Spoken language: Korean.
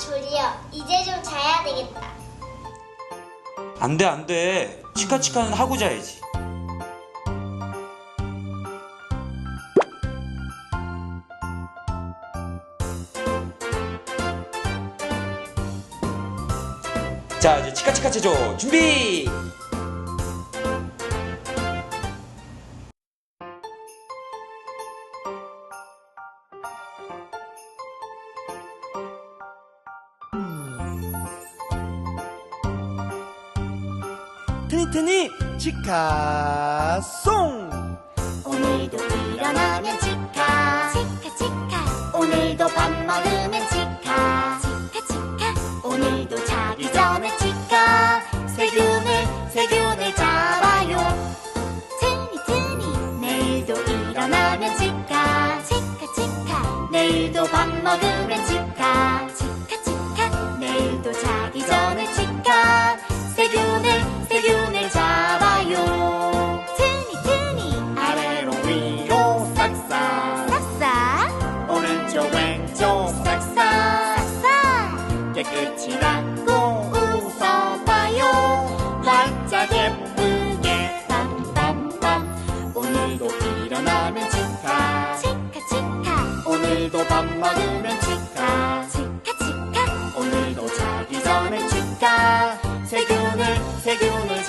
졸려. 이제 좀 자야 되겠다. 안 돼, 안 돼. 치카치카는 하고 자야지. 자, 이제 치카치카 체조 준비! 트니트니 치카송. 오늘도 일어나면 치카. 치카 치카. 오늘도 밥 먹으면 치카. 치카 치카. 오늘도 자기 전에 치카. 세균을 세균을 잡아요. 트니 트니. 내일도 일어나면 치카. 치카 치카. 내일도 밥 먹으면 오른쪽 왼쪽 싹싹 싹싹 깨끗이 닦고 웃어봐요. 활짝 예쁘게 빰빰빰 오늘도 일어나면 치카 치카 치카 오늘도 밥 먹으면 치카 치카 치카 오늘도 자기 전에 치카 세균을 세균을